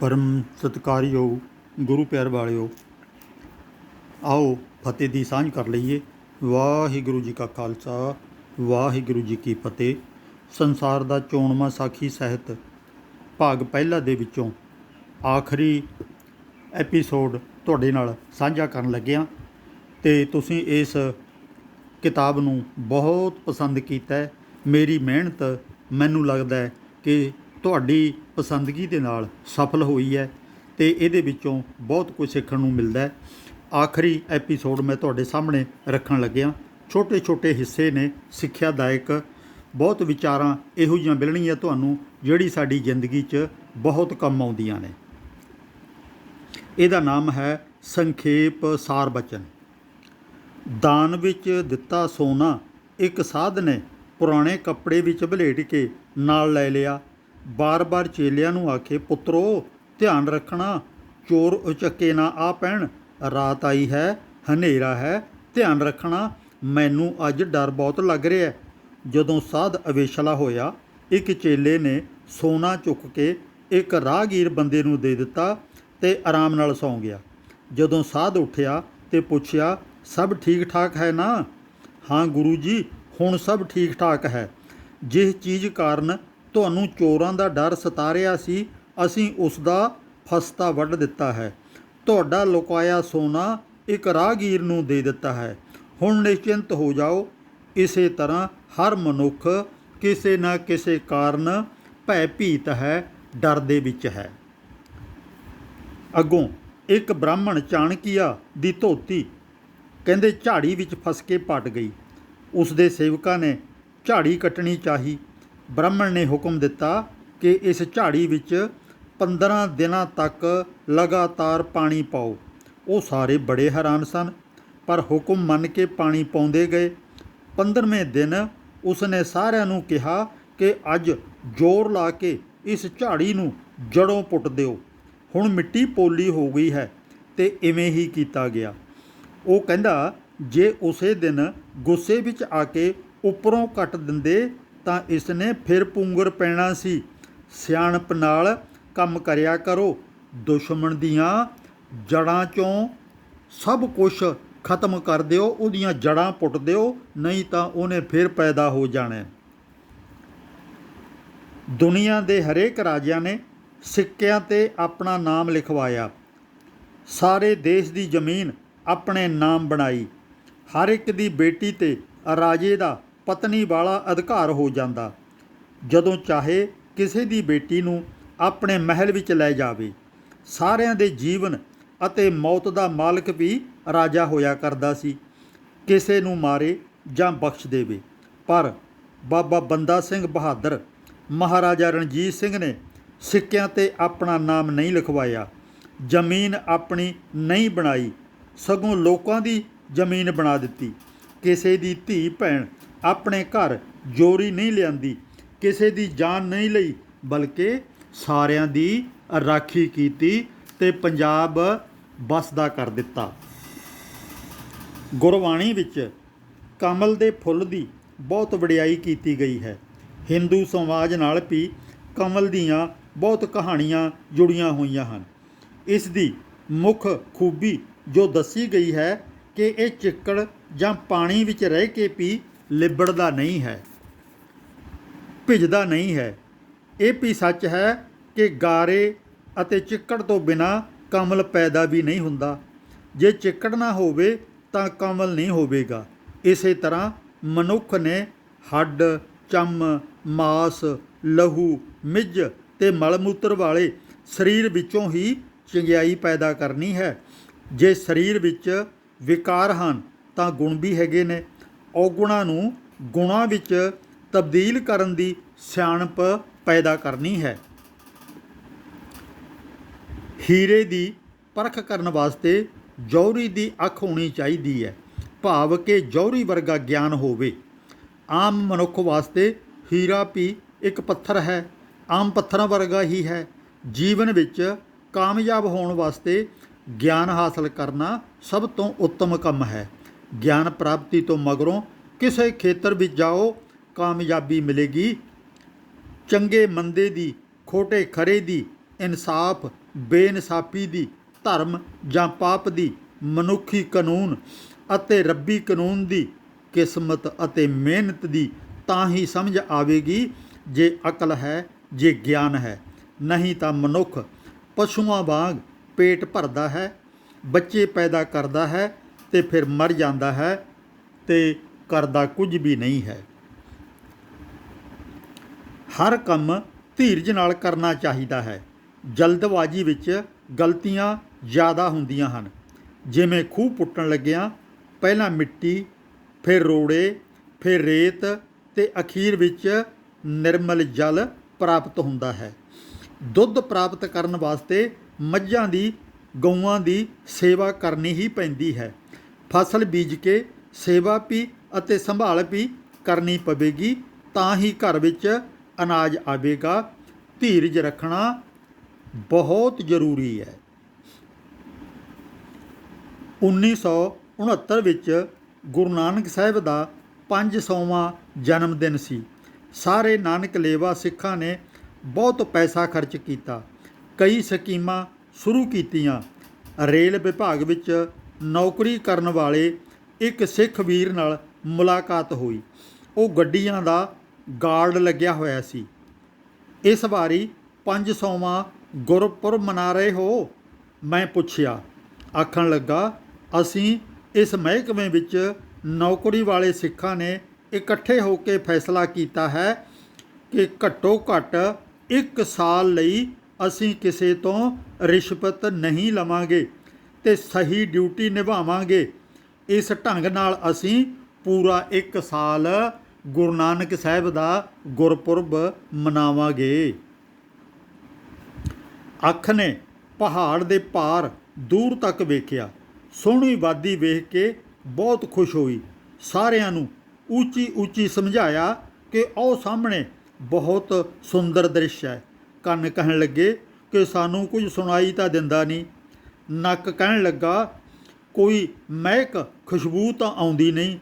ਪਰਮ ਸਤਿਕਾਰਯੋਗ ਗੁਰੂ ਪਿਆਰ ਵਾਲਿਓ, ਆਓ ਫਤਿਹ ਦੀ ਸਾਂਝ ਕਰ ਲਈਏ। ਵਾਹਿਗੁਰੂ ਜੀ ਕਾ ਖਾਲਸਾ, ਵਾਹਿਗੁਰੂ ਜੀ ਕੀ ਫਤਿਹ। ਸੰਸਾਰ ਦਾ ਚੋਣਵਾਂ ਸਾਖੀ ਸਹਿਤ ਭਾਗ ਪਹਿਲਾ ਦੇ ਵਿੱਚੋਂ ਆਖਰੀ ਐਪੀਸੋਡ ਤੁਹਾਡੇ ਨਾਲ ਸਾਂਝਾ ਕਰਨ ਲੱਗਿਆ ਤੇ ਤੁਸੀਂ ਇਸ ਕਿਤਾਬ ਨੂੰ ਬਹੁਤ ਪਸੰਦ ਕੀਤਾ ਮੇਰੀ ਮਿਹਨਤ, ਮੈਨੂੰ ਲੱਗਦਾ ਹੈ ਕਿ ਤੁਹਾਡੀ ਪਸੰਦਗੀ ਦੇ ਨਾਲ ਸਫਲ ਹੋਈ ਹੈ ਤੇ ਇਹਦੇ ਵਿੱਚੋਂ ਬਹੁਤ ਕੁਝ ਸਿੱਖਣ ਨੂੰ ਮਿਲਦਾ ਹੈ। ਆਖਰੀ ਐਪੀਸੋਡ ਮੈਂ ਤੁਹਾਡੇ ਸਾਹਮਣੇ ਰੱਖਣ ਲੱਗਿਆ। ਛੋਟੇ ਛੋਟੇ ਹਿੱਸੇ ਨੇ ਸਿੱਖਿਆਦਾਇਕ ਬਹੁਤ ਵਿਚਾਰਾਂ ਇਹੋ ਜਿਹੀਆਂ ਮਿਲਣਗੀਆਂ ਤੁਹਾਨੂੰ, ਜਿਹੜੀ ਸਾਡੀ ਜ਼ਿੰਦਗੀ 'ਚ ਬਹੁਤ ਕੰਮ ਆਉਂਦੀਆਂ ਨੇ। ਇਹਦਾ ਨਾਮ ਹੈ ਸੰਖੇਪ ਸਾਰ ਬਚਨ। ਦਾਨ ਵਿੱਚ ਦਿੱਤਾ ਸੋਨਾ ਇੱਕ ਸਾਧ ਨੇ ਪੁਰਾਣੇ ਕੱਪੜੇ ਵਿੱਚ ਵਲੇਟ ਕੇ ਨਾਲ ਲੈ ਲਿਆ। ਬਾਰ-ਬਾਰ ਚੇਲਿਆਂ ਨੂੰ ਆਖੇ, ਪੁੱਤਰੋ, ਧਿਆਨ ਰੱਖਣਾ। ਚੋਰ ਉਚੱਕੇ ਨਾ ਆ ਪੈਣ। ਰਾਤ ਆਈ ਹੈ, ਹਨੇਰਾ ਹੈ। ਧਿਆਨ ਰੱਖਣਾ, ਮੈਨੂੰ ਅੱਜ ਡਰ ਬਹੁਤ ਲੱਗ ਰਿਹਾ ਹੈ। ਜਦੋਂ ਸਾਧ ਅਵੇਸ਼ਲਾ ਹੋਇਆ, ਇੱਕ ਚੇਲੇ ਨੇ ਸੋਨਾ ਚੁੱਕ ਕੇ ਇੱਕ ਰਾਹਗੀਰ ਬੰਦੇ ਨੂੰ ਦੇ ਦਿੱਤਾ ਤੇ ਆਰਾਮ ਨਾਲ ਸੌਂ ਗਿਆ। ਜਦੋਂ ਸਾਧ ਉੱਠਿਆ ਤੇ ਪੁੱਛਿਆ, ਸਭ ਠੀਕ ਠਾਕ ਹੈ ਨਾ? ਹਾਂ ਗੁਰੂ ਜੀ, ਹੁਣ ਸਭ ਠੀਕ ਠਾਕ ਹੈ। ਜਿਸ ਚੀਜ਼ ਕਾਰਨ ਤੁਹਾਨੂੰ ਚੋਰਾਂ ਦਾ ਡਰ ਸਤਾ ਰਿਹਾ ਸੀ, ਅਸੀਂ ਉਸ ਦਾ ਫਸਤਾ ਵੱਢ ਦਿੱਤਾ ਹੈ। ਤੁਹਾਡਾ ਲੁਕਾਇਆ ਸੋਨਾ ਇੱਕ ਰਾਹਗੀਰ ਨੂੰ ਦੇ ਦਿੱਤਾ ਹੈ। ਹੁਣ ਨਿਸ਼ਚਿੰਤ ਹੋ ਜਾਓ, ਇਸੇ ਤਰ੍ਹਾਂ ਹਰ ਮਨੁੱਖ ਕਿਸੇ ਨਾ ਕਿਸੇ ਕਾਰਨ ਭੈ ਭੀਤ ਹੈ, ਡਰ ਦੇ ਵਿੱਚ ਹੈ। ਅੱਗੋਂ ਇੱਕ ਬ੍ਰਾਹਮਣ ਚਾਣਕੀਆ ਦੀ ਧੋਤੀ ਕਹਿੰਦੇ ਝਾੜੀ ਵਿੱਚ ਫਸ ਕੇ ਪਟ ਗਈ। ਉਸ ਦੇ ਸੇਵਕਾਂ ਨੇ ਝਾੜੀ ਕੱਟਣੀ ਚਾਹੀ। ਬ੍ਰਾਹਮਣ ਨੇ ਹੁਕਮ ਦਿੱਤਾ ਕਿ ਇਸ ਝਾੜੀ ਵਿੱਚ 15 ਦਿਨਾਂ ਤੱਕ ਲਗਾਤਾਰ ਪਾਣੀ ਪਾਓ। ਉਹ ਸਾਰੇ ਬੜੇ ਹੈਰਾਨ ਸਨ, ਪਰ ਹੁਕਮ ਮੰਨ ਕੇ ਪਾਣੀ ਪਾਉਂਦੇ ਗਏ। 15ਵੇਂ ਦਿਨ ਉਸਨੇ ਸਾਰਿਆਂ ਨੂੰ ਕਿਹਾ ਕਿ ਅੱਜ ਜ਼ੋਰ ਲਾ ਕੇ ਇਸ ਝਾੜੀ ਨੂੰ ਜੜੋਂ ਪੁੱਟ ਦਿਓ। ਹੁਣ ਮਿੱਟੀ ਪੋਲੀ ਹੋ ਗਈ ਹੈ ਤੇ ਇਵੇਂ ਹੀ ਕੀਤਾ ਗਿਆ। ਉਹ ਕਹਿੰਦਾ, ਜੇ ਉਸੇ ਦਿਨ ਗੁੱਸੇ ਵਿੱਚ ਆ ਕੇ ਉੱਪਰੋਂ ਕੱਟ ਦਿੰਦੇ ਤਾਂ ਇਸ ਨੇ ਫਿਰ ਪੁੰਗਰ ਪੈਣਾ ਸੀ। ਸਿਆਣਪ ਨਾਲ ਕੰਮ ਕਰਿਆ ਕਰੋ। ਦੁਸ਼ਮਣ ਦੀਆਂ ਜੜਾਂ ਚੋਂ ਸਭ ਕੁਝ ਖਤਮ ਕਰ ਦਿਓ। ਉਹਦੀਆਂ ਜੜਾਂ ਪੁੱਟ ਦਿਓ, ਨਹੀਂ ਤਾਂ ਉਹਨੇ ਫਿਰ ਪੈਦਾ ਹੋ ਜਾਣਾ। ਦੁਨੀਆ ਦੇ ਹਰੇਕ ਰਾਜਿਆਂ ਨੇ ਸਿੱਕਿਆਂ ਤੇ ਆਪਣਾ ਨਾਮ ਲਿਖਵਾਇਆ। ਸਾਰੇ ਦੇਸ਼ ਦੀ ਜ਼ਮੀਨ ਆਪਣੇ ਨਾਮ ਬਣਾਈ। ਹਰ ਇੱਕ ਦੀ ਬੇਟੀ ਤੇ ਰਾਜੇ ਦਾ ਪਤਨੀ ਵਾਲਾ ਅਧਿਕਾਰ ਹੋ ਜਾਂਦਾ। ਜਦੋਂ ਚਾਹੇ ਕਿਸੇ ਦੀ ਬੇਟੀ ਨੂੰ ਆਪਣੇ ਮਹਿਲ ਵਿੱਚ ਲੈ ਜਾਵੇ, ਸਾਰਿਆਂ ਦੇ ਜੀਵਨ ਅਤੇ ਮੌਤ ਦਾ ਮਾਲਕ ਵੀ ਰਾਜਾ ਹੋਇਆ ਕਰਦਾ ਸੀ। ਕਿਸੇ ਨੂੰ ਮਾਰੇ ਜਾਂ ਬਖਸ਼ ਦੇਵੇ, ਪਰ ਬਾਬਾ ਬੰਦਾ ਸਿੰਘ ਬਹਾਦਰ, ਮਹਾਰਾਜਾ ਰਣਜੀਤ ਸਿੰਘ ਨੇ ਸਿੱਕਿਆਂ ਤੇ ਆਪਣਾ ਨਾਮ ਨਹੀਂ ਲਿਖਵਾਇਆ। ਜ਼ਮੀਨ ਆਪਣੀ ਨਹੀਂ ਬਣਾਈ, ਸਗੋਂ ਲੋਕਾਂ ਦੀ ਜ਼ਮੀਨ ਬਣਾ ਦਿੱਤੀ। ਕਿਸੇ ਦੀ ਧੀ ਭੈਣ ਆਪਣੇ ਘਰ ਜੋਰੀ ਨਹੀਂ ਲਿਆਂਦੀ, ਕਿਸੇ ਦੀ ਜਾਨ ਨਹੀਂ ਲਈ, ਬਲਕਿ ਸਾਰਿਆਂ ਦੀ ਰਾਖੀ ਕੀਤੀ ਤੇ ਪੰਜਾਬ ਬਸਦਾ ਕਰ ਦਿੱਤਾ। ਗੁਰਬਾਣੀ ਵਿੱਚ ਕਮਲ ਦੇ ਫੁੱਲ ਦੀ ਬਹੁਤ ਵਡਿਆਈ ਕੀਤੀ ਗਈ ਹੈ। ਹਿੰਦੂ ਸਮਾਜ ਨਾਲ ਵੀ ਕਮਲ ਦੀਆਂ ਬਹੁਤ ਕਹਾਣੀਆਂ ਜੁੜੀਆਂ ਹੋਈਆਂ ਹਨ। ਇਸ ਦੀ ਮੁੱਖ ਖੂਬੀ ਜੋ ਦੱਸੀ ਗਈ ਹੈ ਕਿ ਇਹ ਚਿੱਕੜ ਜਾਂ ਪਾਣੀ ਵਿੱਚ ਰਹਿ ਕੇ ਵੀ ਲਿਬੜਦਾ ਨਹੀਂ ਹੈ, ਭਿੱਜਦਾ ਨਹੀਂ ਹੈ। ਇਹ ਵੀ ਸੱਚ ਹੈ ਕਿ ਗਾਰੇ ਅਤੇ ਚਿੱਕੜ ਤੋਂ ਬਿਨਾ ਕਮਲ ਪੈਦਾ ਵੀ ਨਹੀਂ ਹੁੰਦਾ। ਜੇ ਚਿੱਕੜ ਨਾ ਹੋਵੇ ਤਾਂ ਕਮਲ ਨਹੀਂ ਹੋਵੇਗਾ। ਇਸੇ ਤਰ੍ਹਾਂ ਮਨੁੱਖ ਨੇ ਹੱਡ, ਚੰਮ, ਮਾਸ, ਲਹੂ ਮਿੱਝ ਤੇ ਮਲ ਮੂਤਰ ਵਾਲੇ ਸਰੀਰ ਵਿੱਚੋਂ ਹੀ ਚੰਗਿਆਈ ਪੈਦਾ ਕਰਨੀ ਹੈ। ਜੇ ਸਰੀਰ ਵਿੱਚ ਵਿਕਾਰ ਹਨ ਤਾਂ ਗੁਣ ਵੀ ਹੈਗੇ ਨੇ। ਔਗੁਣਾਂ ਨੂੰ ਗੁਣਾਂ ਵਿੱਚ ਤਬਦੀਲ ਕਰਨ ਦੀ ਸਿਆਣਪ ਪੈਦਾ ਕਰਨੀ ਹੈ। ਹੀਰੇ ਦੀ ਪਰਖ ਕਰਨ ਵਾਸਤੇ ਜੌਹਰੀ ਦੀ ਅੱਖ ਹੋਣੀ ਚਾਹੀਦੀ ਹੈ। ਭਾਵ ਕਿ ਜੌਹਰੀ ਵਰਗਾ ਗਿਆਨ ਹੋਵੇ। ਆਮ ਮਨੁੱਖ ਵਾਸਤੇ ਹੀਰਾ ਵੀ ਇੱਕ ਪੱਥਰ ਹੈ। ਆਮ ਪੱਥਰਾਂ ਵਰਗਾ ਹੀ ਹੈ। ਜੀਵਨ ਵਿੱਚ ਕਾਮਯਾਬ ਹੋਣ ਵਾਸਤੇ ਗਿਆਨ ਹਾਸਲ ਕਰਨਾ ਸਭ ਤੋਂ ਉੱਤਮ ਕੰਮ ਹੈ। ਗਿਆਨ ਪ੍ਰਾਪਤੀ ਤੋਂ ਮਗਰੋਂ ਕਿਸੇ ਖੇਤਰ ਵਿੱਚ ਜਾਓ, ਕਾਮਯਾਬੀ ਮਿਲੇਗੀ। ਚੰਗੇ ਮੰਦੇ ਦੀ, ਖੋਟੇ ਖਰੇ ਦੀ, ਇਨਸਾਫ, ਬੇਇਨਸਾਫੀ ਦੀ, ਧਰਮ ਜਾਂ ਪਾਪ ਦੀ, ਮਨੁੱਖੀ ਕਾਨੂੰਨ ਅਤੇ ਰੱਬੀ ਕਾਨੂੰਨ ਦੀ ਕਿਸਮਤ ਅਤੇ ਮਿਹਨਤ ਦੀ ਤਾਂ ਹੀ ਸਮਝ ਆਵੇਗੀ ਜੇ ਅਕਲ ਹੈ, ਜੇ ਗਿਆਨ ਹੈ। ਨਹੀਂ ਤਾਂ ਮਨੁੱਖ ਪਸ਼ੂਆਂ ਵਾਂਗ ਪੇਟ ਭਰਦਾ ਹੈ, ਬੱਚੇ ਪੈਦਾ ਕਰਦਾ ਹੈ ਤੇ ਫਿਰ ਮਰ ਜਾਂਦਾ ਹੈ ਤੇ ਕਰਦਾ ਕੁਝ ਵੀ ਨਹੀਂ ਹੈ। ਹਰ ਕੰਮ ਧੀਰਜ ਨਾਲ ਕਰਨਾ ਚਾਹੀਦਾ ਹੈ। ਜਲਦਬਾਜ਼ੀ ਵਿੱਚ ਗਲਤੀਆਂ ਜ਼ਿਆਦਾ ਹੁੰਦੀਆਂ ਹਨ। ਜਿਵੇਂ ਖੂਹ ਪੁੱਟਣ ਲੱਗਿਆਂ, ਪਹਿਲਾਂ ਮਿੱਟੀ, ਫਿਰ ਰੋੜੇ, ਫਿਰ ਰੇਤ ਤੇ ਅਖੀਰ ਵਿੱਚ ਨਿਰਮਲ ਜਲ ਪ੍ਰਾਪਤ ਹੁੰਦਾ ਹੈ। ਦੁੱਧ ਪ੍ਰਾਪਤ ਕਰਨ ਵਾਸਤੇ ਮੱਝਾਂ ਦੀ, ਗਊਆਂ ਦੀ ਸੇਵਾ ਕਰਨੀ ਹੀ ਪੈਂਦੀ ਹੈ। ਫਸਲ ਬੀਜ ਕੇ ਸੇਵਾ ਵੀ ਅਤੇ ਸੰਭਾਲ ਵੀ ਕਰਨੀ ਪਵੇਗੀ, ਤਾਂ ਹੀ ਘਰ ਵਿੱਚ ਅਨਾਜ ਆਵੇਗਾ। ਧੀਰਜ ਰੱਖਣਾ ਬਹੁਤ ਜ਼ਰੂਰੀ ਹੈ। 1969 ਵਿੱਚ ਗੁਰੂ ਨਾਨਕ ਸਾਹਿਬ ਦਾ 500ਵਾਂ ਜਨਮ ਦਿਨ ਸੀ। ਸਾਰੇ ਨਾਨਕ ਲੇਵਾ ਸਿੱਖਾਂ ਨੇ ਬਹੁਤ ਪੈਸਾ ਖਰਚ ਕੀਤਾ। ਕਈ ਸਕੀਮਾਂ ਸ਼ੁਰੂ ਕੀਤੀਆਂ। ਰੇਲ ਵਿਭਾਗ ਵਿੱਚ ਨੌਕਰੀ ਕਰਨ ਵਾਲੇ ਇੱਕ ਸਿੱਖ ਵੀਰ ਨਾਲ ਮੁਲਾਕਾਤ ਹੋਈ। ਉਹ ਗੱਡੀਆਂ ਦਾ ਗਾਰਡ ਲੱਗਿਆ ਹੋਇਆ ਸੀ। ਇਸ ਵਾਰੀ 500ਵਾਂ ਗੁਰਪੁਰਬ ਮਨਾ ਰਹੇ ਹੋ? ਮੈਂ ਪੁੱਛਿਆ। ਆਖਣ ਲੱਗਾ, ਅਸੀਂ ਇਸ ਮਹਿਕਮੇ ਵਿੱਚ ਨੌਕਰੀ ਵਾਲੇ ਸਿੱਖਾਂ ਨੇ ਇਕੱਠੇ ਹੋ ਕੇ ਫੈਸਲਾ ਕੀਤਾ ਹੈ ਕਿ ਘੱਟੋ ਘੱਟ ਇੱਕ ਸਾਲ ਲਈ ਅਸੀਂ ਕਿਸੇ ਤੋਂ ਰਿਸ਼ਵਤ ਨਹੀਂ ਲਵਾਂਗੇ। ਤੇ ਸਹੀ ਡਿਊਟੀ ਨਿਭਾਵਾਂਗੇ। ਇਸ ਢੰਗ ਨਾਲ ਅਸੀਂ ਪੂਰਾ ਇੱਕ ਸਾਲ ਗੁਰੂ ਨਾਨਕ ਸਾਹਿਬ ਦਾ ਗੁਰਪੁਰਬ ਮਨਾਵਾਂਗੇ। ਅੱਖ ਨੇ ਪਹਾੜ ਦੇ ਪਾਰ ਦੂਰ ਤੱਕ ਵੇਖਿਆ। ਸੋਹਣੀ ਵਾਦੀ ਵੇਖ ਕੇ ਬਹੁਤ ਖੁਸ਼ ਹੋਈ। ਸਾਰਿਆਂ ਨੂੰ ਉੱਚੀ ਉੱਚੀ ਸਮਝਾਇਆ ਕਿ ਉਹ ਸਾਹਮਣੇ ਬਹੁਤ ਸੁੰਦਰ ਦ੍ਰਿਸ਼ ਹੈ। ਕੰਨ ਕਹਿਣ ਲੱਗੇ ਕਿ ਸਾਨੂੰ ਕੁਝ ਸੁਣਾਈ ਤਾਂ ਦਿੰਦਾ ਨਹੀਂ। ਨੱਕ ਕਹਿਣ ਲੱਗਾ, ਕੋਈ ਮਹਿਕ ਖੁਸ਼ਬੂ ਤਾਂ ਆਉਂਦੀ ਨਹੀਂ।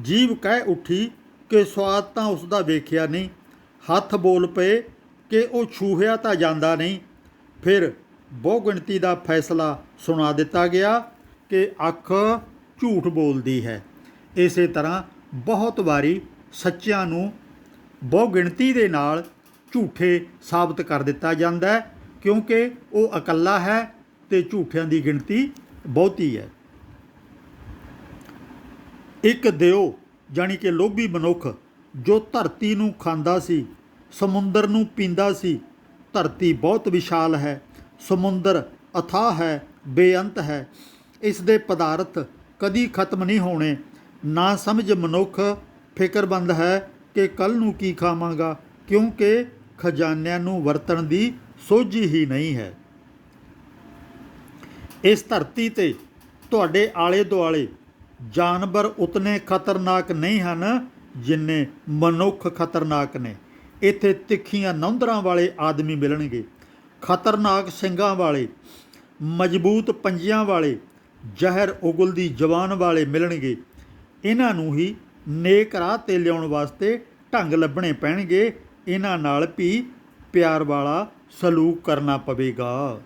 ਜੀਵ ਕਹਿ ਉੱਠੀ ਕਿ ਸਵਾਦ ਤਾਂ ਉਸ ਦਾ ਵੇਖਿਆ ਨਹੀਂ। ਹੱਥ ਬੋਲ ਪਏ ਕਿ ਉਹ ਛੂਹਿਆ ਤਾਂ ਜਾਂਦਾ ਨਹੀਂ। ਫਿਰ ਬਹੁ ਗਿਣਤੀ ਦਾ ਫੈਸਲਾ ਸੁਣਾ ਦਿੱਤਾ ਗਿਆ ਕਿ ਅੱਖ ਝੂਠ ਬੋਲਦੀ ਹੈ। ਇਸੇ ਤਰ੍ਹਾਂ ਬਹੁਤ ਵਾਰੀ ਸੱਚਿਆਂ ਨੂੰ ਬਹੁ ਗਿਣਤੀ ਦੇ ਨਾਲ ਝੂਠੇ ਸਾਬਤ ਕਰ ਦਿੱਤਾ ਜਾਂਦਾ ਹੈ, ਕਿਉਂਕਿ ਉਹ ਇਕੱਲਾ ਹੈ ਤੇ ਝੂਠਿਆਂ ਦੀ ਗਿਣਤੀ ਬਹੁਤੀ ਹੈ। ਇੱਕ ਦਿਓ, ਜਾਣੀ ਕਿ ਲੋਭੀ ਮਨੁੱਖ, ਜੋ ਧਰਤੀ ਨੂੰ ਖਾਂਦਾ ਸੀ, ਸਮੁੰਦਰ ਨੂੰ ਪੀਂਦਾ ਸੀ। ਧਰਤੀ ਬਹੁਤ ਵਿਸ਼ਾਲ ਹੈ, ਸਮੁੰਦਰ ਅਥਾਹ ਹੈ, ਬੇਅੰਤ ਹੈ। ਇਸ ਦੇ ਪਦਾਰਥ ਕਦੀ ਖਤਮ ਨਹੀਂ ਹੋਣੇ। ਨਾ ਸਮਝ ਮਨੁੱਖ ਫਿਕਰਮੰਦ ਹੈ ਕਿ ਕੱਲ ਨੂੰ ਕੀ ਖਾਵਾਂਗਾ, ਕਿਉਂਕਿ ਖਜ਼ਾਨਿਆਂ ਨੂੰ ਵਰਤਣ ਦੀ ਸੋਝੀ ਹੀ ਨਹੀਂ ਹੈ। ਇਸ ਧਰਤੀ ਤੇ ਤੁਹਾਡੇ ਆਲੇ ਦੁਆਲੇ ਜਾਨਵਰ ਉਤਨੇ ਖਤਰਨਾਕ ਨਹੀਂ ਹਨ ਜਿੰਨੇ ਮਨੁੱਖ ਖਤਰਨਾਕ ਨੇ। ਇੱਥੇ ਤਿੱਖੀਆਂ ਨੌਂਦਰਾਂ ਵਾਲੇ ਆਦਮੀ ਮਿਲਣਗੇ, ਖਤਰਨਾਕ ਸਿੰਘਾਂ ਵਾਲੇ, ਮਜ਼ਬੂਤ ਪੰਜਿਆਂ ਵਾਲੇ, ਜ਼ਹਿਰ ਉਗਲਦੀ ਜਵਾਨ ਵਾਲੇ ਮਿਲਣਗੇ। ਇਹਨਾਂ ਨੂੰ ਹੀ ਨੇਕ ਰਾਹ ਤੇ ਲਿਆਉਣ ਵਾਸਤੇ ਢੰਗ ਲੱਭਣੇ ਪੈਣਗੇ। ਇਹਨਾਂ ਨਾਲ ਵੀ ਪਿਆਰ ਵਾਲਾ ਸਲੂਕ ਕਰਨਾ ਪਵੇਗਾ।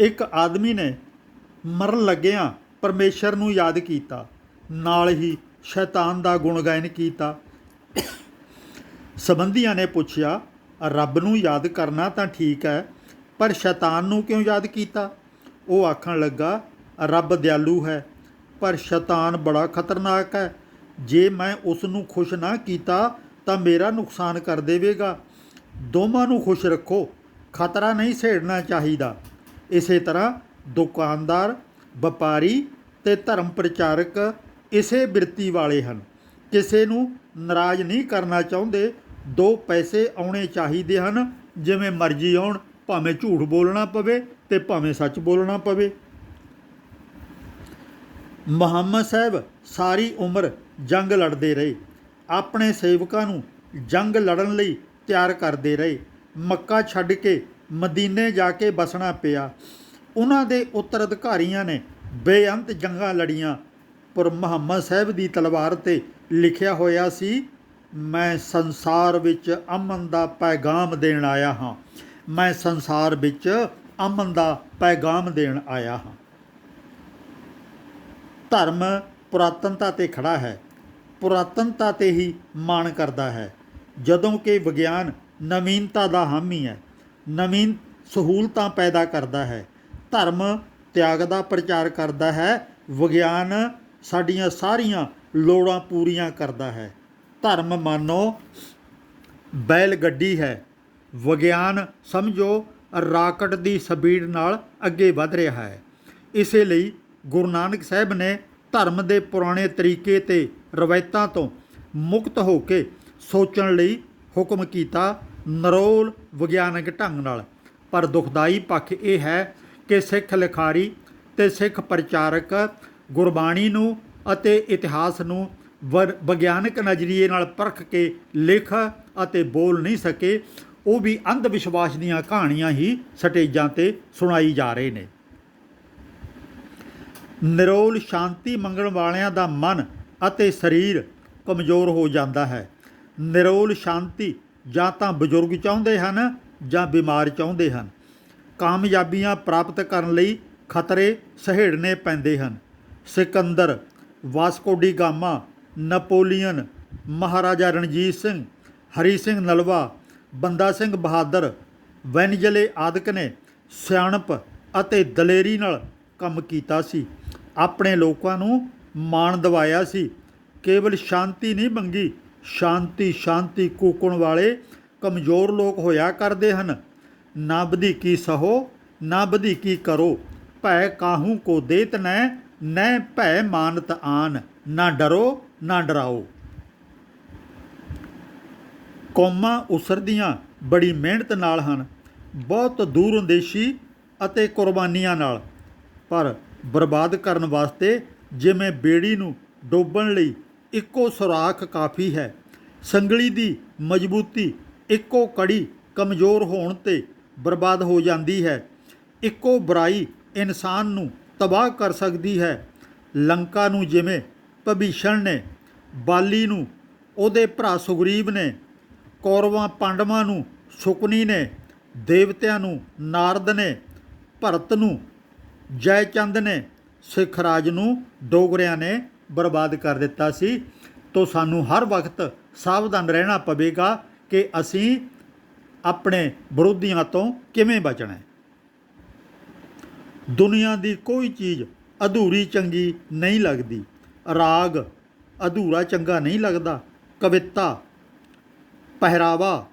ਇੱਕ ਆਦਮੀ ਨੇ ਮਰਨ ਲੱਗਿਆਂ ਪਰਮੇਸ਼ਰ ਨੂੰ ਯਾਦ ਕੀਤਾ। ਨਾਲ ਹੀ ਸ਼ੈਤਾਨ ਦਾ ਗੁਣਗਾਇਨ ਕੀਤਾ। ਸੰਬੰਧੀਆਂ ਨੇ ਪੁੱਛਿਆ, ਰੱਬ ਨੂੰ ਯਾਦ ਕਰਨਾ ਤਾਂ ਠੀਕ ਹੈ, ਪਰ ਸ਼ੈਤਾਨ ਨੂੰ ਕਿਉਂ ਯਾਦ ਕੀਤਾ? ਉਹ ਆਖਣ ਲੱਗਾ, ਰੱਬ ਦਿਆਲੂ ਹੈ, ਪਰ ਸ਼ੈਤਾਨ ਬੜਾ ਖਤਰਨਾਕ ਹੈ। ਜੇ ਮੈਂ ਉਸ ਨੂੰ ਖੁਸ਼ ਨਾ ਕੀਤਾ, ਤਾਂ ਮੇਰਾ ਨੁਕਸਾਨ ਕਰ ਦੇਵੇਗਾ। ਦੋਵਾਂ ਨੂੰ ਖੁਸ਼ ਰੱਖੋ, ਖਤਰਾ ਨਹੀਂ ਛੇੜਨਾ ਚਾਹੀਦਾ। ਇਸੇ ਤਰ੍ਹਾਂ ਦੁਕਾਨਦਾਰ, ਵਪਾਰੀ ਤੇ ਧਰਮ ਪ੍ਰਚਾਰਕ ਇਸੇ ਬਿਰਤੀ ਵਾਲੇ ਹਨ। ਕਿਸੇ ਨੂੰ ਨਾਰਾਜ਼ ਨਹੀਂ ਕਰਨਾ ਚਾਹੁੰਦੇ। ਦੋ ਪੈਸੇ ਆਉਣੇ ਚਾਹੀਦੇ ਹਨ। ਜਿਵੇਂ ਮਰਜ਼ੀ ਆਉਣ, ਭਾਵੇਂ ਝੂਠ ਬੋਲਣਾ ਪਵੇ ਤੇ ਭਾਵੇਂ ਸੱਚ ਬੋਲਣਾ ਪਵੇ। ਮੁਹੰਮਦ ਸਾਹਿਬ ਸਾਰੀ ਉਮਰ ਜੰਗ ਲੜਦੇ ਰਹੇ। ਆਪਣੇ ਸੇਵਕਾਂ ਨੂੰ ਜੰਗ ਲੜਨ ਲਈ ਤਿਆਰ ਕਰਦੇ ਰਹੇ। ਮੱਕਾ ਛੱਡ ਕੇ ਮਦੀਨੇ ਜਾ ਕੇ ਬਸਣਾ ਪਿਆ। ਉਹਨਾਂ ਦੇ ਉੱਤਰਾਧਿਕਾਰੀਆਂ ਨੇ ਬੇਅੰਤ ਜੰਗਾਂ ਲੜੀਆਂ। ਪਰ ਮੁਹੰਮਦ ਸਾਹਿਬ ਦੀ ਤਲਵਾਰ ਤੇ ਲਿਖਿਆ ਹੋਇਆ ਸੀ, ਮੈਂ ਸੰਸਾਰ ਵਿੱਚ ਅਮਨ ਦਾ ਪੈਗਾਮ ਦੇਣ ਆਇਆ ਹਾਂ। ਮੈਂ ਸੰਸਾਰ ਵਿੱਚ ਅਮਨ ਦਾ ਪੈਗਾਮ ਦੇਣ ਆਇਆ ਹਾਂ। ਧਰਮ ਪੁਰਾਤਨਤਾ ਤੇ ਖੜਾ ਹੈ। ਪੁਰਾਤਨਤਾ ਤੇ ਹੀ ਮਾਣ ਕਰਦਾ ਹੈ। ਜਦੋਂ ਕਿ ਵਿਗਿਆਨ ਨਵੀਨਤਾ ਦਾ ਹਾਮੀ ਹੈ। ਨਵੀਨ ਸਹੂਲਤਾਂ ਪੈਦਾ ਕਰਦਾ ਹੈ। ਧਰਮ ਤਿਆਗ ਦਾ ਪ੍ਰਚਾਰ ਕਰਦਾ ਹੈ। ਵਿਗਿਆਨ ਸਾਡੀਆਂ ਸਾਰੀਆਂ ਲੋੜਾਂ ਪੂਰੀਆਂ ਕਰਦਾ ਹੈ। ਧਰਮ ਮਾਨੋ ਬੈਲ ਗੱਡੀ ਹੈ। ਵਿਗਿਆਨ ਸਮਝੋ ਰਾਕਟ ਦੀ ਸਪੀਡ ਨਾਲ ਅੱਗੇ ਵਧ ਰਿਹਾ ਹੈ। ਇਸੇ ਲਈ ਗੁਰੂ ਨਾਨਕ ਸਾਹਿਬ ਨੇ ਧਰਮ ਦੇ ਪੁਰਾਣੇ ਤਰੀਕੇ ਤੇ ਰਵਾਇਤਾਂ ਤੋਂ ਮੁਕਤ ਹੋ ਕੇ ਸੋਚਣ ਲਈ ਹੁਕਮ ਕੀਤਾ, ਨਰੋਲ ਵਿਗਿਆਨਕ ਢੰਗ ਨਾਲ। ਪਰ ਦੁਖਦਾਈ ਪੱਖ ਇਹ ਹੈ ਕਿ ਸਿੱਖ ਲਿਖਾਰੀ ਤੇ ਸਿੱਖ ਪ੍ਰਚਾਰਕ ਗੁਰਬਾਣੀ ਨੂੰ ਅਤੇ ਇਤਿਹਾਸ ਨੂੰ ਵਰ- ਵਿਗਿਆਨਕ ਨਜ਼ਰੀਏ ਨਾਲ ਪਰਖ ਕੇ ਲਿਖ ਅਤੇ ਬੋਲ ਨਹੀਂ ਸਕੇ, ਉਹ ਵੀ ਅੰਧ ਵਿਸ਼ਵਾਸ ਦੀਆਂ ਕਹਾਣੀਆਂ ਹੀ ਸਟੇਜਾਂ ਤੇ ਸੁਣਾਈ ਜਾ ਰਹੇ ਨੇ। ਨਿਰੋਲ ਸ਼ਾਂਤੀ ਮੰਗਣ ਵਾਲਿਆਂ ਦਾ ਮਨ ਅਤੇ ਸਰੀਰ ਕਮਜ਼ੋਰ ਹੋ ਜਾਂਦਾ ਹੈ। ਨਿਰੋਲ ਸ਼ਾਂਤੀ ਜਾਂ ਤਾਂ ਬਜ਼ੁਰਗ ਚਾਹੁੰਦੇ ਹਨ ਜਾਂ ਬਿਮਾਰ ਚਾਹੁੰਦੇ ਹਨ। ਕਾਮਯਾਬੀਆਂ ਪ੍ਰਾਪਤ ਕਰਨ ਲਈ ਖਤਰੇ ਸਹੇੜਨੇ ਪੈਂਦੇ ਹਨ। Sikandar, Vasco da Gama, Napoleon, Maharaja Ranjit Singh, Hari Singh Nalwa, Banda Singh Bahadur, ਵੈਨਜਲੇ ਆਦਿਕ ਨੇ ਸਿਆਣਪ ਅਤੇ ਦਲੇਰੀ ਨਾਲ ਕੰਮ ਕੀਤਾ ਸੀ। ਆਪਣੇ ਲੋਕਾਂ ਨੂੰ ਮਾਣ ਦਿਵਾਇਆ ਸੀ। ਕੇਵਲ ਸ਼ਾਂਤੀ ਨਹੀਂ ਮੰਗੀ ਸ਼ਾਂਤੀ ਸ਼ਾਂਤੀ ਕੂਕਣ ਵਾਲੇ ਕਮਜ਼ੋਰ ਲੋਕ ਹੋਇਆ ਕਰਦੇ ਹਨ। ਨਾ ਵਧੀਕੀ ਸਹੋ, ਨਾ ਵਧੀਕੀ ਕਰੋ। ਭੈ ਕਾਹੂ ਕੋ ਦੇਤ ਨੈ ਨੈ ਭੈ ਮਾਨਤ ਆਨ। ਨਾ ਡਰੋ, ਨਾ ਡਰਾਓ। ਕੌਮਾਂ ਉਸਰਦੀਆਂ, ਬੜੀ ਮਿਹਨਤ ਨਾਲ ਹਨ। ਬਹੁਤ ਦੂਰ ਅੰਦੇਸ਼ੀ ਅਤੇ ਕੁਰਬਾਨੀਆਂ ਨਾਲ। ਪਰ ਬਰਬਾਦ ਕਰਨ ਵਾਸਤੇ ਜਿਵੇਂ ਬੇੜੀ ਨੂੰ ਡੋਬਣ ਲਈ ਇੱਕੋ ਸੁਰਾਖ ਕਾਫੀ ਹੈ। ਸੰਗਲੀ ਦੀ ਮਜ਼ਬੂਤੀ, ਇੱਕੋ ਕੜੀ ਕਮਜ਼ੋਰ ਹੋਣ ਤੇ ਬਰਬਾਦ ਹੋ ਜਾਂਦੀ ਹੈ। ਇੱਕੋ ਬੁਰਾਈ ਇਨਸਾਨ ਨੂੰ ਤਬਾਹ ਕਰ ਸਕਦੀ ਹੈ। ਲੰਕਾ ਨੂੰ ਜਿਵੇਂ ਭਬੀਸ਼ਣ ਨੇ, ਬਾਲੀ ਨੂੰ, ਉਹਦੇ ਭਰਾ ਸੁਗਰੀਵ ਨੇ, ਕੌਰਵਾਂ ਪਾਂਡਵਾਂ ਨੂੰ ਸ਼ੁਕਨੀ ਨੇ, ਦੇਵਤਿਆਂ ਨੂੰ ਨਾਰਦ ਨੇ, ਭਰਤ ਨੂੰ ਜੈਚੰਦ ਨੇ, ਸਿੱਖ ਰਾਜ ਨੂੰ ਡੋਗਰਿਆਂ ਨੇ ਬਰਬਾਦ ਕਰ ਦਿੱਤਾ ਸੀ, ਤੋਂ ਸਾਨੂੰ ਹਰ ਵਕਤ ਸਾਵਧਾਨ ਰਹਿਣਾ ਪਵੇਗਾ ਕਿ ਅਸੀਂ ਆਪਣੇ ਵਿਰੋਧੀਆਂ ਤੋਂ ਕਿਵੇਂ ਬਚਣਾ ਹੈ। ਦੁਨੀਆ ਦੀ ਕੋਈ ਚੀਜ਼ ਅਧੂਰੀ ਚੰਗੀ ਨਹੀਂ ਲੱਗਦੀ। ਰਾਗ ਅਧੂਰਾ ਚੰਗਾ ਨਹੀਂ ਲੱਗਦਾ। ਕਵਿਤਾ, ਪਹਿਰਾਵਾ,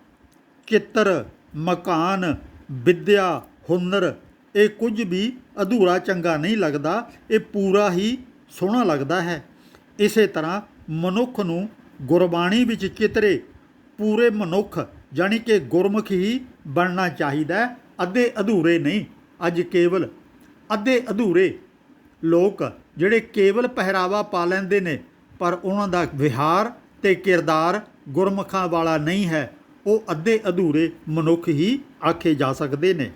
ਚਿੱਤਰ, ਮਕਾਨ, ਵਿਦਿਆ, ਹੁਨਰ, ਇਹ ਕੁਝ ਵੀ ਅਧੂਰਾ ਚੰਗਾ ਨਹੀਂ ਲੱਗਦਾ। ਇਹ ਪੂਰਾ ਹੀ ਸੋਹਣਾ ਲੱਗਦਾ ਹੈ। ਇਸੇ ਤਰ੍ਹਾਂ ਮਨੁੱਖ ਨੂੰ ਗੁਰਬਾਣੀ ਵਿੱਚ ਚਿਤਰੇ ਪੂਰੇ ਮਨੁੱਖ ਜਾਣੀ ਕਿ ਗੁਰਮੁਖ ਹੀ ਬਣਨਾ ਚਾਹੀਦਾ ਅੱਧੇ ਅਧੂਰੇ ਨਹੀਂ, ਅੱਜ ਕੇਵਲ ਅੱਧੇ ਅਧੂਰੇ ਲੋਕ ਜਿਹੜੇ ਕੇਵਲ ਪਹਿਰਾਵਾ ਪਾ ਲੈਂਦੇ ਨੇ, ਪਰ ਉਹਨਾਂ ਦਾ ਵਿਹਾਰ ਤੇ ਕਿਰਦਾਰ ਗੁਰਮੁਖਾਂ ਵਾਲਾ ਨਹੀਂ ਹੈ। ਉਹ ਅੱਧੇ ਅਧੂਰੇ ਮਨੁੱਖ ਹੀ ਆਖੇ ਜਾ ਸਕਦੇ ਨੇ।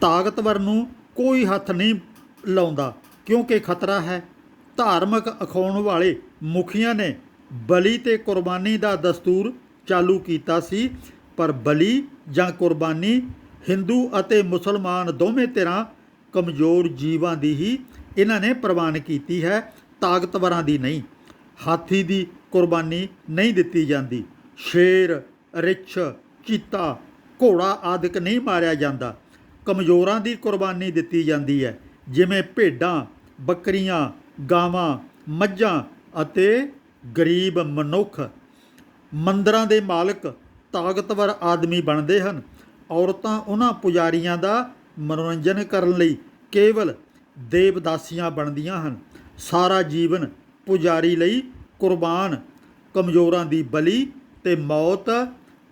ਤਾਕਤਵਰ ਨੂੰ ਕੋਈ ਹੱਥ ਨਹੀਂ ਲਾਉਂਦਾ। ਕਿਉਂਕਿ ਖਤਰਾ ਹੈ। ਧਾਰਮਿਕ ਅਖਾਉਣ ਵਾਲੇ ਮੁਖੀਆਂ ਨੇ ਬਲੀ ਤੇ ਕੁਰਬਾਨੀ ਦਾ ਦਸਤੂਰ ਚਾਲੂ ਕੀਤਾ ਸੀ। ਪਰ ਬਲੀ ਜਾਂ ਕੁਰਬਾਨੀ ਹਿੰਦੂ ਅਤੇ ਮੁਸਲਮਾਨ ਦੋਵੇਂ ਧਿਰਾਂ ਕਮਜ਼ੋਰ ਜੀਵਾਂ ਦੀ ਹੀ ਇਹਨਾਂ ਨੇ ਪ੍ਰਵਾਨ ਕੀਤੀ ਹੈ। ਤਾਕਤਵਰਾਂ ਦੀ ਨਹੀਂ, ਹਾਥੀ ਦੀ ਕੁਰਬਾਨੀ ਨਹੀਂ ਦਿੱਤੀ ਜਾਂਦੀ। ਸ਼ੇਰ, ਰਿੱਛ, ਚੀਤਾ, ਘੋੜਾ ਆਦਿਕ ਨਹੀਂ ਮਾਰਿਆ ਜਾਂਦਾ। ਕਮਜ਼ੋਰਾਂ ਦੀ ਕੁਰਬਾਨੀ ਦਿੱਤੀ ਜਾਂਦੀ ਹੈ। ਜਿਵੇਂ ਭੇਡਾਂ ਬੱਕਰੀਆਂ, ਗਾਵਾਂ, ਮੱਝਾਂ ਅਤੇ ਗਰੀਬ ਮਨੁੱਖ। ਮੰਦਰਾਂ ਦੇ ਮਾਲਕ ਤਾਕਤਵਰ ਆਦਮੀ ਬਣਦੇ ਹਨ। ਔਰਤਾਂ ਉਹਨਾਂ ਪੁਜਾਰੀਆਂ ਦਾ ਮਨੋਰੰਜਨ ਕਰਨ ਲਈ ਕੇਵਲ ਦੇਵਦਾਸੀਆਂ ਬਣਦੀਆਂ ਹਨ। ਸਾਰਾ ਜੀਵਨ ਪੁਜਾਰੀ ਲਈ ਕੁਰਬਾਨ, ਕਮਜ਼ੋਰਾਂ ਦੀ ਬਲੀ ਤੇ ਮੌਤ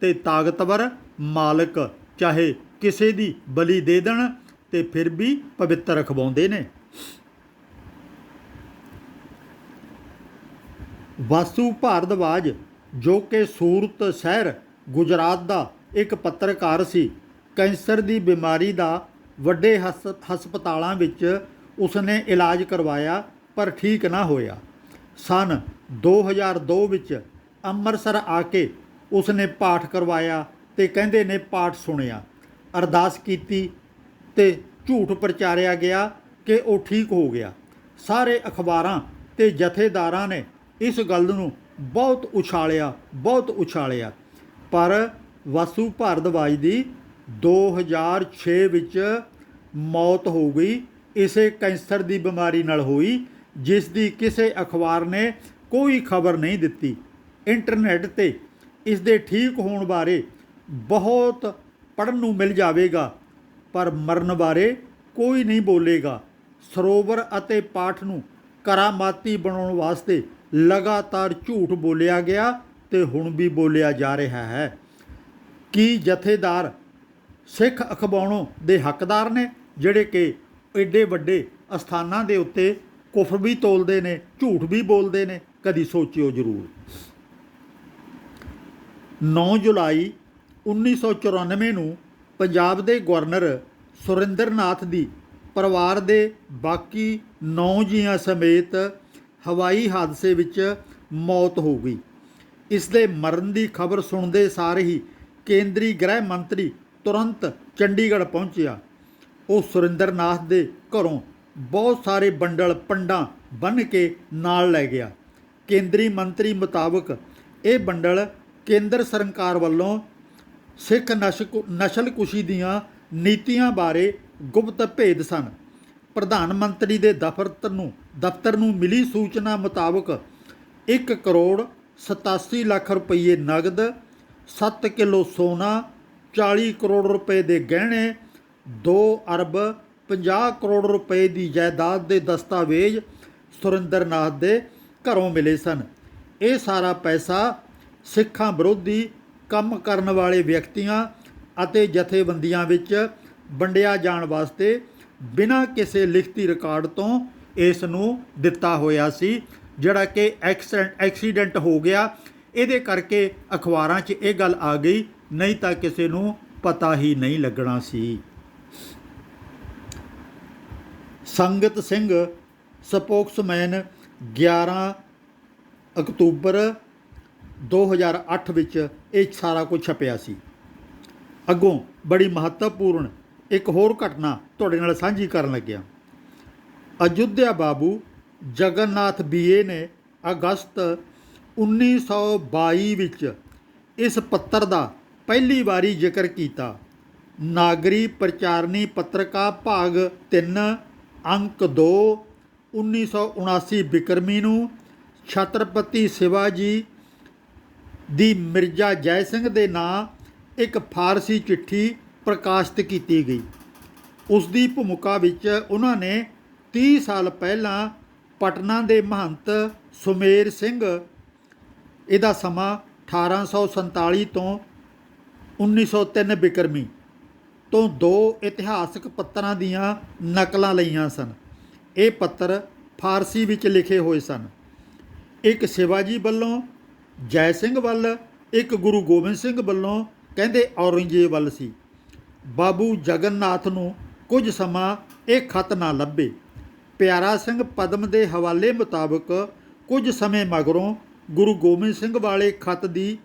ਤੇ ਤਾਕਤਵਰ ਮਾਲਕ, ਚਾਹੇ ਕਿਸੇ ਦੀ ਬਲੀ ਦੇ ਦੇਣ ਤੇ ਫਿਰ ਵੀ ਪਵਿੱਤਰ ਰਖਵਾਉਂਦੇ ਨੇ। ਵਾਸੂ ਭਾਰਦਵਾਜ ਜੋ ਕਿ ਸੂਰਤ ਸ਼ਹਿਰ ਗੁਜਰਾਤ ਦਾ ਇੱਕ ਪੱਤਰਕਾਰ ਸੀ। ਕੈਂਸਰ ਦੀ ਬਿਮਾਰੀ ਦਾ ਵੱਡੇ ਹਸ- ਹਸਪਤਾਲਾਂ ਵਿੱਚ ਉਸਨੇ ਇਲਾਜ ਕਰਵਾਇਆ, ਪਰ ਠੀਕ ਨਾ ਹੋਇਆ। ਸਨ 2002 ਵਿੱਚ ਅੰਮ੍ਰਿਤਸਰ ਆ ਕੇ ਉਸਨੇ ਪਾਠ ਕਰਵਾਇਆ ਤੇ ਕਹਿੰਦੇ ਨੇ ਪਾਠ ਸੁਣਿਆ। ਅਰਦਾਸ ਕੀਤੀ ਤੇ ਝੂਠ ਪ੍ਰਚਾਰਿਆ ਗਿਆ ਕਿ ਉਹ ਠੀਕ ਹੋ ਗਿਆ। ਸਾਰੇ ਅਖਬਾਰਾਂ ਤੇ ਜਥੇਦਾਰਾਂ ਨੇ ਇਸ ਗੱਲ ਨੂੰ ਬਹੁਤ ਉਛਾਲਿਆ ਬਹੁਤ ਉਛਾਲਿਆ। ਪਰ ਵਾਸੂ ਭਾਰਦਵਾਜ ਦੀ 2006 ਵਿੱਚ ਮੌਤ ਹੋ ਗਈ। ਇਸੇ ਕੈਂਸਰ ਦੀ ਬਿਮਾਰੀ ਨਾਲ ਹੋਈ, ਜਿਸ ਦੀ ਕਿਸੇ ਅਖਬਾਰ ਨੇ ਕੋਈ ਖਬਰ ਨਹੀਂ ਦਿੱਤੀ। ਇੰਟਰਨੈਟ ਤੇ ਇਸ ਦੇ ਠੀਕ ਹੋਣ ਬਾਰੇ ਬਹੁਤ ਪੜਨ ਨੂੰ ਮਿਲ ਜਾਵੇਗਾ, ਪਰ ਮਰਨ ਬਾਰੇ ਕੋਈ ਨਹੀਂ ਬੋਲੇਗਾ। ਸਰੋਵਰ ਅਤੇ ਪਾਠ ਨੂੰ ਕਰਾਮਾਤੀ ਬਣਾਉਣ ਵਾਸਤੇ ਲਗਾਤਾਰ ਝੂਠ ਬੋਲਿਆ ਗਿਆ ਤੇ ਹੁਣ ਵੀ ਬੋਲਿਆ ਜਾ ਰਿਹਾ ਹੈ। ਕੀ ਜਥੇਦਾਰ ਸਿੱਖ ਅਖਵਾਉਣੋਂ ਦੇ ਹੱਕਦਾਰ ਨੇ, ਜਿਹੜੇ ਕਿ ਐਡੇ ਵੱਡੇ ਅਸਥਾਨਾਂ ਦੇ ਉੱਤੇ ਕੁਫਰ ਵੀ ਤੋਲਦੇ ਨੇ, ਝੂਠ ਵੀ ਬੋਲਦੇ ਨੇ, ਕਦੀ ਸੋਚਿਓ ਜ਼ਰੂਰ। 9 ਜੁਲਾਈ 1994 ਨੂੰ ਪੰਜਾਬ ਦੇ ਗਵਰਨਰ ਸੁਰਿੰਦਰਨਾਥ ਦੀ ਪਰਿਵਾਰ ਦੇ ਬਾਕੀ 9 ਜੀਆਂ ਸਮੇਤ ਹਵਾਈ ਹਾਦਸੇ ਵਿੱਚ ਮੌਤ ਹੋ ਗਈ। ਇਸ ਦੇ ਮਰਨ ਦੀ ਖਬਰ ਸੁਣਦੇ ਸਾਰ ਹੀ ਕੇਂਦਰੀ ਗ੍ਰਹਿ ਮੰਤਰੀ ਤੁਰੰਤ ਚੰਡੀਗੜ੍ਹ ਪਹੁੰਚਿਆ। ਉਹ ਸੁਰਿੰਦਰਨਾਥ ਦੇ ਘਰੋਂ ਬਹੁਤ ਸਾਰੇ ਬੰਡਲ ਪੰਡਾਂ ਬੰਨ੍ਹ ਕੇ ਨਾਲ ਲੈ ਗਿਆ। ਕੇਂਦਰੀ ਮੰਤਰੀ ਮੁਤਾਬਕ ਇਹ ਬੰਡਲ ਕੇਂਦਰ ਸਰਕਾਰ ਵੱਲੋਂ ਸਿੱਖ ਨਸ਼ਕ, ਨਸਲਕੁਸ਼ੀ ਦੀਆਂ ਨੀਤੀਆਂ ਬਾਰੇ ਗੁਪਤ ਭੇਦ ਸਨ। ਪ੍ਰਧਾਨ ਮੰਤਰੀ ਦੇ ਦਫ਼ਤਰ ਨੂੰ ਦਫ਼ਤਰ ਨੂੰ ਮਿਲੀ ਸੂਚਨਾ ਮੁਤਾਬਕ 1 ਕਰੋੜ 87 ਲੱਖ ਰੁਪਏ ਨਗਦ 7 ਕਿਲੋ ਸੋਨਾ 40 ਕਰੋੜ ਰੁਪਏ ਦੇ ਗਹਿਣੇ 2 ਅਰਬ 50 ਕਰੋੜ ਰੁਪਏ ਦੀ ਜਾਇਦਾਦ ਦੇ ਦਸਤਾਵੇਜ਼ ਸੁਰਿੰਦਰਨਾਥ ਦੇ ਘਰੋਂ ਮਿਲੇ ਸਨ। ਇਹ ਸਾਰਾ ਪੈਸਾ ਸਿੱਖਾਂ ਵਿਰੋਧੀ ਕੰਮ ਕਰਨ ਵਾਲੇ ਵਿਅਕਤੀਆਂ ਅਤੇ ਜਥੇਬੰਦੀਆਂ ਵਿੱਚ ਵੰਡਿਆ ਜਾਣ ਵਾਸਤੇ ਬਿਨਾਂ ਕਿਸੇ ਲਿਖਤੀ ਰਿਕਾਰਡ ਤੋਂ ਇਸ ਨੂੰ ਦਿੱਤਾ ਹੋਇਆ ਸੀ, ਜਿਹੜਾ ਕਿ ਐਕਸੀਡੈਂਟ ਐਕਸੀਡੈਂਟ ਹੋ ਗਿਆ। ਇਹਦੇ ਕਰਕੇ ਅਖਬਾਰਾਂ 'ਚ ਇਹ ਗੱਲ ਆ ਗਈ, ਨਹੀਂ ਤਾਂ ਕਿਸੇ ਨੂੰ ਪਤਾ ਹੀ ਨਹੀਂ ਲੱਗਣਾ ਸੀ। ਸੰਗਤ ਸਿੰਘ, ਸਪੋਕਸਮੈਨ 11 ਅਕਤੂਬਰ 2008 ਵਿੱਚ ਇਹ ਸਾਰਾ ਕੁਝ ਛਪਿਆ ਸੀ। ਅੱਗੋਂ ਬੜੀ ਮਹੱਤਵਪੂਰਨ ਇੱਕ ਹੋਰ ਘਟਨਾ ਤੁਹਾਡੇ ਨਾਲ ਸਾਂਝੀ ਕਰਨ ਲੱਗਿਆ। ਅਯੁੱਧਿਆ ਬਾਬੂ ਜਗਨਨਾਥ ਬੀਏ ਨੇ ਅਗਸਤ 1922 ਵਿੱਚ ਇਸ ਪੱਤਰ ਦਾ ਪਹਿਲੀ ਵਾਰੀ ਜ਼ਿਕਰ ਕੀਤਾ। ਨਾਗਰੀ ਪ੍ਰਚਾਰਨੀ ਪੱਤਰਕਾ ਭਾਗ 3 ਅੰਕ 2 1979 ਬਿਕਰਮੀ ਨੂੰ ਛਤਰਪਤੀ ਸ਼ਿਵਾਜੀ ਦੀ ਮਿਰਜ਼ਾ ਜੈ ਸਿੰਘ ਦੇ ਨਾਂ ਇੱਕ ਫਾਰਸੀ ਚਿੱਠੀ ਪ੍ਰਕਾਸ਼ਿਤ ਕੀਤੀ ਗਈ। ਉਸ ਦੀ ਭੂਮਿਕਾ ਵਿੱਚ ਉਹਨਾਂ ਨੇ 30 ਸਾਲ ਪਹਿਲਾਂ ਪਟਨਾ ਦੇ ਮਹੰਤ ਸੁਮੇਰ ਸਿੰਘ, ਇਹਦਾ ਸਮਾਂ 1847 ਤੋਂ 1903 ਬਿਕਰਮੀ ਤੋਂ ਦੋ ਇਤਿਹਾਸਕ ਪੱਤਰਾਂ ਦੀਆਂ ਨਕਲਾਂ ਲਈਆਂ ਸਨ। ਇਹ ਪੱਤਰ ਫਾਰਸੀ ਵਿੱਚ ਲਿਖੇ ਹੋਏ ਸਨ। ਇੱਕ ਸ਼ਿਵਾਜੀ ਵੱਲੋਂ ਜੈ ਸਿੰਘ ਵੱਲ, ਇੱਕ ਗੁਰੂ ਗੋਬਿੰਦ ਸਿੰਘ ਵੱਲੋਂ, ਕਹਿੰਦੇ ਔਰੰਗਜ਼ੇਬ ਵੱਲ ਸੀ। ਬਾਬੂ ਜਗਨਨਾਥ ਨੂੰ ਕੁਝ ਸਮਾਂ ਇਹ ਖਤ ਨਾ ਲੱਭੇ। ਪਿਆਰਾ ਸਿੰਘ ਪਦਮ ਦੇ ਹਵਾਲੇ ਮੁਤਾਬਕ ਕੁਝ ਸਮੇਂ ਮਗਰੋਂ ਗੁਰੂ ਗੋਬਿੰਦ ਸਿੰਘ ਵਾਲੇ ਖਤ ਦੀ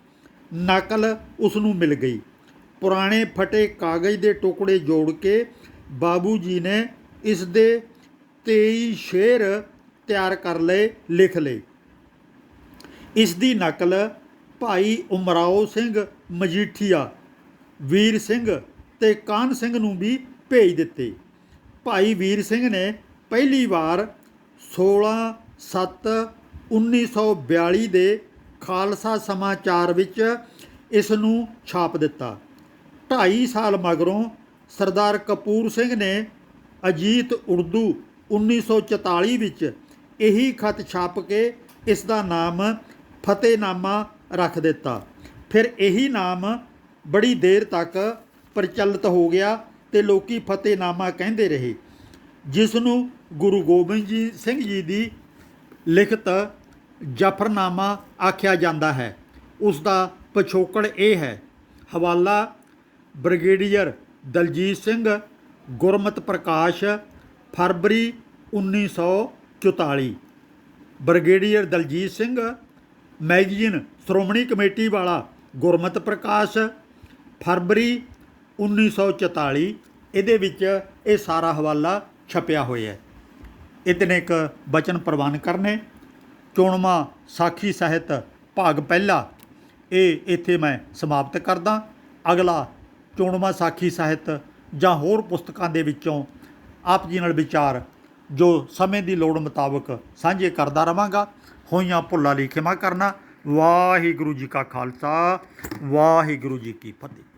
ਨਕਲ ਉਸ ਨੂੰ ਮਿਲ ਗਈ। ਪੁਰਾਣੇ ਫਟੇ ਕਾਗਜ਼ ਦੇ ਟੁਕੜੇ ਜੋੜ ਕੇ ਬਾਬੂ ਜੀ ਨੇ ਇਸ ਦੇ 23 ਸ਼ੇਰ ਤਿਆਰ ਕਰ ਲਏ, ਲਿਖ ਲਏ। ਇਸ ਦੀ ਨਕਲ ਭਾਈ ਉਮਰਾਓ ਸਿੰਘ ਮਜੀਠੀਆ, ਵੀਰ ਸਿੰਘ ਤੇ ਕਾਨ ਸਿੰਘ ਨੂੰ ਵੀ ਭੇਜ ਦਿੱਤੇ। ਭਾਈ ਵੀਰ ਸਿੰਘ ਨੇ ਪਹਿਲੀ ਵਾਰ 16 7 1942 ਦੇ ਖਾਲਸਾ ਸਮਾਚਾਰ ਵਿੱਚ ਇਸ ਨੂੰ ਛਾਪ ਦਿੱਤਾ। 2.5 ਸਾਲ ਮਗਰੋਂ ਸਰਦਾਰ ਕਪੂਰ ਸਿੰਘ ਨੇ ਅਜੀਤ ਉਰਦੂ 1944 ਵਿੱਚ ਇਹੀ ਖਤ ਛਾਪ ਕੇ ਇਸ ਦਾ ਨਾਮ ਫਤਿਹਨਾਮਾ ਰੱਖ ਦਿੱਤਾ। ਫਿਰ ਇਹੀ ਨਾਮ ਬੜੀ ਦੇਰ ਤੱਕ ਪ੍ਰਚਲਿਤ ਹੋ ਗਿਆ ਤੇ ਲੋਕੀ ਫਤਿਹਨਾਮਾ ਕਹਿੰਦੇ ਰਹੇ। ਜਿਸ ਨੂੰ ਗੁਰੂ ਗੋਬਿੰਦ ਜੀ ਸਿੰਘ ਜੀ ਦੀ ਲਿਖਤ ਜਫਰਨਾਮਾ ਆਖਿਆ ਜਾਂਦਾ ਹੈ। ਉਸ ਦਾ ਪਿਛੋਕੜ ਇਹ ਹੈ, ਹਵਾਲਾ ਬ੍ਰਿਗੇਡੀਅਰ ਦਲਜੀਤ ਸਿੰਘ ਗੁਰਮਤ ਪ੍ਰਕਾਸ਼ ਫਰਵਰੀ 1944 brigadier Daljit Singh magazine Shiromani committee ਵਾਲਾ ਗੁਰਮਤ ਪ੍ਰਕਾਸ਼ ਫਰਵਰੀ 1944 ਇਹਦੇ ਵਿੱਚ ਇਹ ਸਾਰਾ ਹਵਾਲਾ ਛਪਿਆ ਹੋਇਆ ਹੈ। ਇਤਨੇ ਇੱਕ ਬਚਨ ਪ੍ਰਵਾਨ ਕਰਨੇ। ਚੋਣਵਾ ਸਾਖੀ ਸਾਹਿਤ ਭਾਗ ਪਹਿਲਾ, ਇਹ ਇੱਥੇ ਮੈਂ ਸਮਾਪਤ ਕਰਦਾ। ਅਗਲਾ ਚੋਣਵਾ ਸਾਖੀ ਸਾਹਿਤ ਜਾਂ ਹੋਰ ਪੁਸਤਕਾਂ ਦੇ ਵਿੱਚੋਂ ਆਪ ਜੀ ਨਾਲ ਵਿਚਾਰ, ਜੋ ਸਮੇਂ ਦੀ ਲੋੜ ਮੁਤਾਬਕ ਸਾਂਝੇ ਕਰਦਾ ਰਵਾਂਗਾ। ਹੋਈਆਂ ਭੁੱਲਾਂ ਲਈ ਖਿਮਾ ਕਰਨਾ। ਵਾਹਿਗੁਰੂ ਜੀ ਕਾ ਖਾਲਸਾ, ਵਾਹਿਗੁਰੂ ਜੀ ਕੀ ਫਤਿਹ।